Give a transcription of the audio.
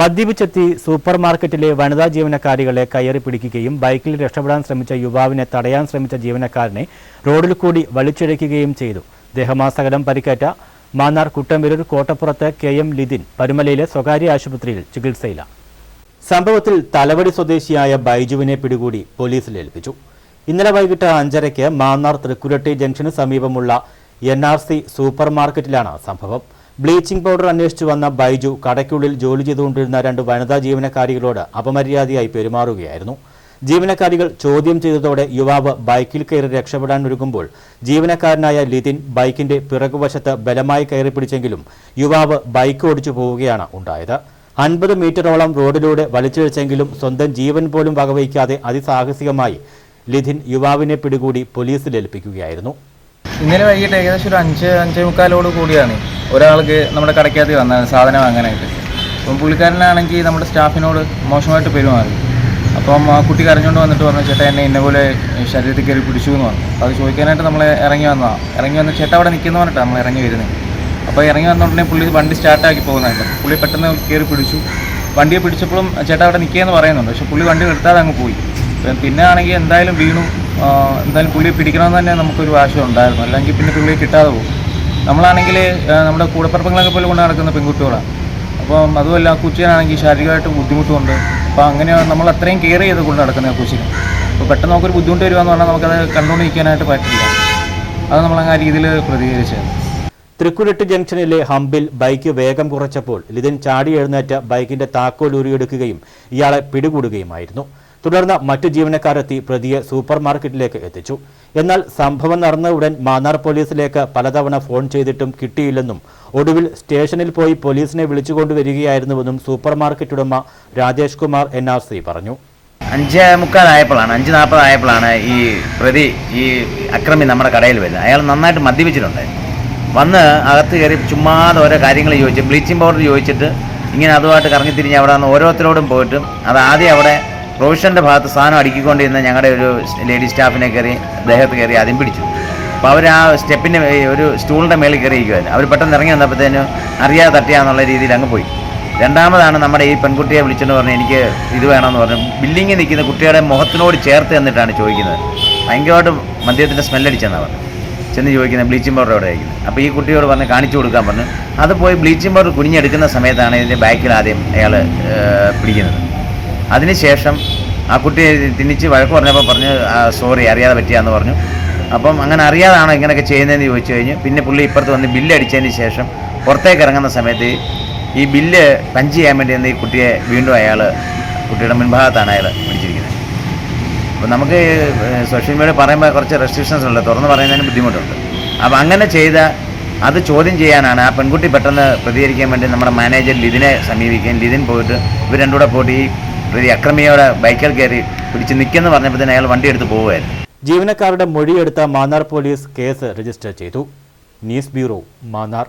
മദ്യപിച്ചെത്തി super മാർക്കറ്റിലെ വനിതാ ജീവനക്കാരികളെ കയറി പിടിക്കുകയും ബൈക്കിൽ രക്ഷപ്പെടാൻ ശ്രമിച്ച യുവാവിനെ തടയാൻ ശ്രമിച്ച ജീവനക്കാരനെ റോഡിൽ കൂടി വലിച്ചിഴയ്ക്കുകയും ചെയ്തു. ദേഹമാസകലം പരിക്കേറ്റ മാന്നാർ കുട്ടമ്പലൂർ കോട്ടപ്പുറത്ത് കെ എം ലിതിൻ പരുമലയിലെ സ്വകാര്യ ആശുപത്രിയിൽ ചികിത്സയിലാണ് സംഭവത്തിൽ തലവടി സ്വദേശിയായ ബൈജുവിനെ പിടികൂടി പോലീസിൽ ഏൽപ്പിച്ചു. ഇന്നലെ വൈകിട്ട് അഞ്ചരയ്ക്ക് മാന്നാർ തൃക്കുരട്ടി ജംഗ്ഷന് സമീപമുള്ള എൻ ആർ സി സൂപ്പർ മാർക്കറ്റിലാണ് സംഭവം. ബ്ലീച്ചിംഗ് പൗഡർ അന്വേഷിച്ചു വന്ന ബൈജു കടയ്ക്കുള്ളിൽ ജോലി ചെയ്തുകൊണ്ടിരുന്ന രണ്ട് വനിതാ ജീവനക്കാരികളോട് അപമര്യാദയായി പെരുമാറുകയായിരുന്നു. ജീവനക്കാരികൾ ചോദ്യം ചെയ്തതോടെ യുവാവ് ബൈക്കിൽ കയറി രക്ഷപ്പെടാൻ ഒരുങ്ങുമ്പോൾ ജീവനക്കാരനായ ലിതിൻ ബൈക്കിന്റെ പിറകുവശത്ത് ബലമായി കയറി പിടിച്ചെങ്കിലും യുവാവ് ബൈക്ക് ഓടിച്ചു പോവുകയാണ് ഉണ്ടായത്. അൻപത് മീറ്ററോളം റോഡിലൂടെ വലിച്ചിഴച്ചെങ്കിലും സ്വന്തം ജീവൻ പോലും വകവയ്ക്കാതെ അതിസാഹസികമായി ലിഥിൻ യുവാവിനെ പിടികൂടി പോലീസിൽ ഏൽപ്പിക്കുകയായിരുന്നു. ഇന്നലെ വൈകിട്ട് ഏകദേശം ഒരു അഞ്ച് അഞ്ചേ മുക്കാലോട് കൂടിയാണ് ഒരാൾക്ക് നമ്മുടെ കടയ്ക്കകത്ത് വന്നത് സാധനം വാങ്ങാനായിട്ട്. അപ്പം പുള്ളിക്കാരനാണെങ്കിൽ നമ്മുടെ സ്റ്റാഫിനോട് മോശമായിട്ട് പെരുമാറി. അപ്പം ആ കുട്ടി കരഞ്ഞുകൊണ്ട് വന്നിട്ട് പറഞ്ഞു ചേട്ടാ എന്നെ ഇന്നപോലെ ശരീരത്തിൽ കയറി പിടിച്ചു എന്ന് പറഞ്ഞു അത് ചോദിക്കാനായിട്ട് നമ്മൾ ഇറങ്ങി വന്നതാണ് ഇറങ്ങി വന്ന് ചേട്ടാ അവിടെ നിൽക്കുന്ന പറഞ്ഞിട്ടാണ് നമ്മൾ ഇറങ്ങി വരുന്നത് അപ്പോൾ ഇറങ്ങി വന്നിട്ടുണ്ടെങ്കിൽ പുള്ളി വണ്ടി സ്റ്റാർട്ടാക്കി പോകുന്നുണ്ട്. പുള്ളി പെട്ടെന്ന് കയറി പിടിച്ചു. വണ്ടിയെ പിടിച്ചപ്പോഴും ചേട്ടാ അവിടെ നിൽക്കുകയെന്ന് പറയുന്നുണ്ട്. പക്ഷേ പുള്ളി വണ്ടി നിർത്താതെ അങ്ങ് പോയി. പിന്നെ- ആണെങ്കിൽ എന്തായാലും വീണു. എന്തായാലും പുള്ളിയെ പിടിക്കണമെന്ന് തന്നെ നമുക്കൊരു ആശയം ഉണ്ടായിരുന്നു. അല്ലെങ്കിൽ പിന്നെ പുള്ളിയെ കിട്ടാതെ പോകും. നമ്മളാണെങ്കിൽ നമ്മുടെ കൂടപ്പറപ്പങ്ങളൊക്കെ പോലെ കൊണ്ട് നടക്കുന്ന പെൺകുട്ടികളാണ്. അപ്പം അതുമല്ല കൊച്ചിനാണെങ്കിൽ ശാരീരികമായിട്ട് ബുദ്ധിമുട്ടുമുണ്ട് അപ്പോൾ അങ്ങനെ നമ്മൾ അത്രയും കെയർ ചെയ്ത് കൊണ്ട് നടക്കുന്ന കൊച്ചിനെ. അപ്പോൾ പെട്ടെന്ന് നമുക്കൊരു ബുദ്ധിമുട്ട് വരുവാന്ന് പറഞ്ഞാൽ നമുക്കത് കണ്ടുകൊണ്ടിരിക്കാനായിട്ട് പറ്റില്ല. അത് നമ്മളങ്ങ് ആ രീതിയിൽ പ്രതികരിച്ചത് തൃക്കുരട്ട് ജംഗ്ഷനിലെ ഹമ്പിൽ ബൈക്ക് വേഗം കുറച്ചപ്പോൾ ലിതിൻ ചാടി എഴുന്നേറ്റ ബൈക്കിന്റെ താക്കോൽ ഊരിയെടുക്കുകയും ഇയാളെ പിടികൂടുകയുമായിരുന്നു. തുടർന്ന് മറ്റു ജീവനക്കാരെത്തി പ്രതിയെ സൂപ്പർ മാർക്കറ്റിലേക്ക് എത്തിച്ചു. എന്നാൽ സംഭവം നടന്ന ഉടൻ മാന്നാർ പോലീസിലേക്ക് പലതവണ ഫോൺ ചെയ്തിട്ടും കിട്ടിയില്ലെന്നും ഒടുവിൽ സ്റ്റേഷനിൽ പോയി പോലീസിനെ വിളിച്ചുകൊണ്ടുവരികയായിരുന്നുവെന്നും സൂപ്പർ മാർക്കറ്റ് ഉടമ Rajesh Kumar N R C പറഞ്ഞു. അഞ്ച് മുക്കാലായപ്പോഴാണ് അഞ്ച് നാൽപ്പതായപ്പോഴാണ് ഈ പ്രതി ഈ അക്രമി നമ്മുടെ കടയിൽ വരുന്നത്. അയാൾ നന്നായിട്ട് മദ്യപിച്ചിട്ടുണ്ട്. വന്ന് അകത്ത് കയറി ചുമ്മാതെ ഓരോ കാര്യങ്ങൾ ചോദിച്ചു ബ്ലീച്ചിങ് പൗഡർ ചോദിച്ചിട്ട് ഇങ്ങനെ അതുമായിട്ട് കറങ്ങിത്തിരിഞ്ഞ് അവിടെ നിന്ന് ഓരോരുത്തരോടും പോയിട്ടും അത് ആദ്യം അവിടെ പ്രൊവിഷന്റെ ഭാഗത്ത് സാധനം അടുക്കിക്കൊണ്ടിരുന്ന ഞങ്ങളുടെ ഒരു ലേഡി സ്റ്റാഫിനെ കയറി ദേഹത്ത് കയറി ആദ്യം പിടിച്ചു. അപ്പോൾ അവർ ആ സ്റ്റെപ്പിന്റെ ഒരു സ്റ്റൂളിന്റെ മേളിൽ കയറിയിരിക്കുമായിരുന്നു അവർ പെട്ടെന്ന് ഇറങ്ങി വന്നപ്പോഴത്തേനും അറിയാതെ തട്ടിയാന്നുള്ള രീതിയിൽ അങ്ങ് പോയി. രണ്ടാമതാണ് നമ്മുടെ ഈ പെൺകുട്ടിയെ വിളിച്ചെന്ന് പറഞ്ഞ് എനിക്ക് ഇത് വേണമെന്ന് പറഞ്ഞു ബില്ലിങ്ങിൽ നിൽക്കുന്ന കുട്ടിയുടെ മുഖത്തിനോട് ചേർത്ത് എന്നിട്ടാണ് ചോദിക്കുന്നത്. ഭയങ്കരമായിട്ട് മദ്യത്തിന്റെ സ്മെല്ലടിച്ചെന്നാണ് പറഞ്ഞു. ചെന്ന് ചോദിക്കുന്നത് ബ്ലീച്ചിങ് പൗഡർ എവിടെ ആയിരിക്കും അപ്പോൾ ഈ കുട്ടിയോട് പറഞ്ഞ് കാണിച്ചു കൊടുക്കാൻ പറഞ്ഞു. അത് പോയി ബ്ലീച്ചിങ് പൗഡർ കുനിഞ്ഞെടുക്കുന്ന സമയത്താണ് ഇതിന്റെ ബാക്കിൽ ആദ്യം അയാൾ പിടിക്കുന്നത്. അതിനുശേഷം ആ കുട്ടി തിന്നിച്ച് വഴക്ക് പറഞ്ഞപ്പോൾ പറഞ്ഞ് സോറി അറിയാതെ പറ്റിയാന്ന് പറഞ്ഞു. അപ്പം അങ്ങനെ അറിയാതാണോ ഇങ്ങനെയൊക്കെ ചെയ്യുന്നതെന്ന് ചോദിച്ചു കഴിഞ്ഞ്. പിന്നെ പുള്ളി ഇപ്പുറത്ത് വന്ന് ബില്ല് അടിച്ചതിന് ശേഷം പുറത്തേക്ക് ഇറങ്ങുന്ന സമയത്ത് ഈ ബില്ല് പഞ്ച് ചെയ്യാൻ വേണ്ടി വന്ന് ഈ കുട്ടിയെ വീണ്ടും അയാൾ കുട്ടിയുടെ മുൻഭാഗത്താണ് അയാൾ പിടിച്ചിരിക്കുന്നത്. അപ്പോൾ നമുക്ക് സോഷ്യൽ മീഡിയ പറയുമ്പോൾ കുറച്ച് റെസ്ട്രിക്ഷൻസ് ഉണ്ട്. തുറന്ന് പറയുന്നതിന് ബുദ്ധിമുട്ടുണ്ട്. അപ്പോൾ അങ്ങനെ ചെയ്ത അത് ചോദ്യം ചെയ്യാനാണ് ആ പെൺകുട്ടി പെട്ടെന്ന് പ്രതികരിക്കാൻ വേണ്ടി നമ്മുടെ മാനേജർ ലിതിനെ സമീപിക്കുകയും ലിതിൻ പോയിട്ട് ഇവർ രണ്ടുകൂടെ പോയിട്ട് ഈ പ്രതി അക്രമിയോടെ ബൈക്കിൽ കയറി പിടിച്ച് നിൽക്കുന്നു പറഞ്ഞപ്പോൾ തന്നെ അയാൾ വണ്ടി എടുത്ത് പോവുമായിരുന്നു ജീവനക്കാരുടെ മൊഴിയെടുത്ത മാന്നാർ പോലീസ് കേസ് രജിസ്റ്റർ ചെയ്തു. News bureau Mannar.